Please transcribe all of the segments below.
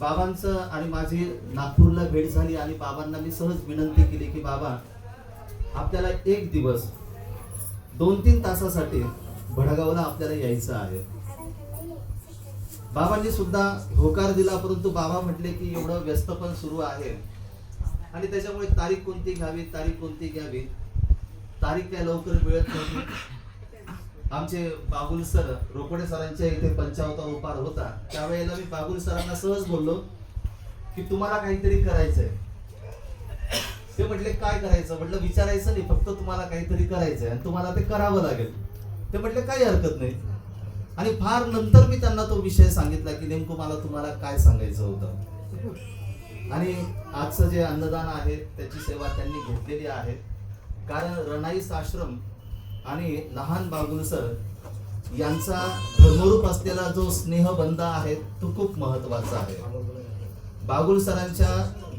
बाबांचं आणि माझी नागपूरला भेट झाली आणि बाबांना मी सहज विनंती केली की बाबा आपल्याला एक दिवस दोन तीन तासासाठी भडगावला आपल्याला यायचं आहे. बाबांनी सुद्धा होकार दिला परंतु बाबा म्हटले की एवढं व्यस्त पण सुरू आहे. आणि त्याच्यामुळे तारीख कोणती घ्यावी तारीख कोणती घ्यावी तारीख काय लवकर मिळत नाही आमचे बाबुल सर रोकडे सरांच्या इथे पंचावता उपार होता. त्यावेळेला मी बाबुल सरांना सहज बोललो की तुम्हाला काहीतरी करायचंय. ते म्हटले काय करायचं? म्हटलं विचारायचं नाही फक्त तुम्हाला काहीतरी करायचंय आणि तुम्हाला ते करावं लागेल. ते म्हटले काही हरकत नाही. आणि फार नंतर मी त्यांना तो विषय सांगितला की नेमकं मला तुम्हाला काय सांगायचं होतं. आणि आजचं जे अन्नदान आहे त्याची सेवा त्यांनी घेतलेली आहे. कारण रणाईस आश्रम आणि लहान बाबूल सर यांचा धर्मरूप असलेला जो स्नेहबंध आहे तो खूप महत्त्वाचा आहे. बागुल सरांच्या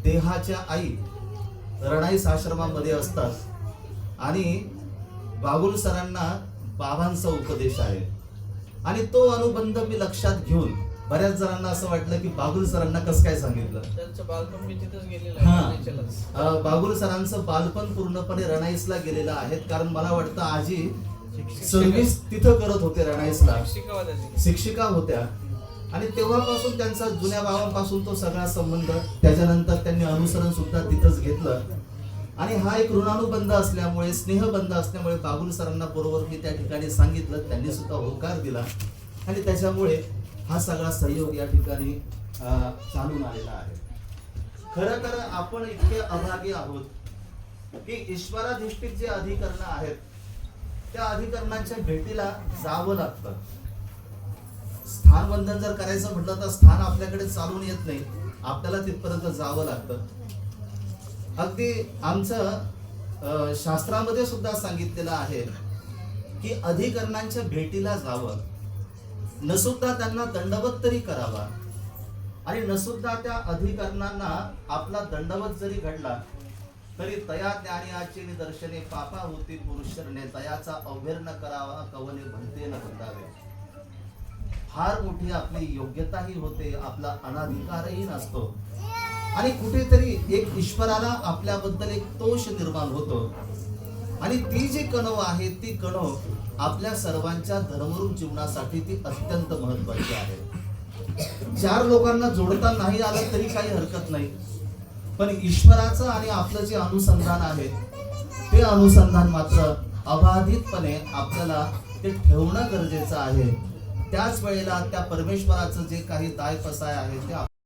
देहाच्या आई रणाईस आश्रमामध्ये असतात आणि बागुल सरांना बाबांचा उपदेश आहे. आणि तो अनुबंध मी लक्षात घेऊन बऱ्याच जणांना असं वाटलं की बागुल सरांना कसं काय सांगितलं? त्यांचं बालपण मी तिथंच गेलेलं हा. आहे बागुल सरांचं बालपण पूर्णपणे रणाईसला गेलेलं आहे कारण मला वाटतं आजी सर्व्हिस तिथं करत होते रणाईसला. शिक्षिका होत्या तिथे. शिक्षिका होत्या. आणि तेव्हापासून त्यांचा जुन्या भावांपासून तो सगळा संबंध त्याच्यानंतर त्यांनी अनुसरण सुद्धा तिथंच घेतलं. आणि हा एक ऋणानुबंध असल्यामुळे स्नेहबंध असल्यामुळे बाबुल सरांना बरोबर मी त्या ठिकाणी सांगितलं त्यांनी सुद्धा होकार दिला. आणि त्याच्यामुळे हा सगळा सहयोग या ठिकाणी चालून आलेला आहे. खर तर आपण इतके अभागी आहोत की ईश्वराधिष्ठित जे अधिकरण आहेत त्या अधिकरणांच्या भेटीला जावं लागतं. स्थान वंदन जर करायचं म्हटलं तर स्थान आपल्याकडे चालून येत नाही आपल्याला तिथपर्यंत जावं लागतं. अगदी आमचं शास्त्रामध्ये सुद्धा सांगितलेलं आहे की अधिकरणांच्या भेटीला जावं. नसुद्धा त्यांना दंडवत तरी करावा. आणि नसुद्धा त्या अधिकरणांना आपला दंडवत जरी घडला तरी तया ज्ञानियाची दर्शने पापा होती पुरुषरने तयाचा अव्यर्ण न करावा कवने भंते न बंधावे फार मोठी आपली योग्यताही होते आपला अनाधिकारही नसतो. आणि कुठेतरी एक ईश्वराला आपल्याबद्दल एक तोष निर्माण होतो. आणि ती जी कणव आहे ती कणव आपल्या सर्वांच्या धर्मरूप जीवनासाठी ती अत्यंत महत्वाची आहे चार लोकांना जोडता नाही आलं तरी काही हरकत नाही. पण ईश्वराचं आणि आपलं जे अनुसंधान आहे ते अनुसंधान मात्र अबाधितपणे आपल्याला ते ठेवणं गरजेचं आहे. त्याच वेळेला त्या परमेश्वराचं जे काही दाय पसाय आहे ते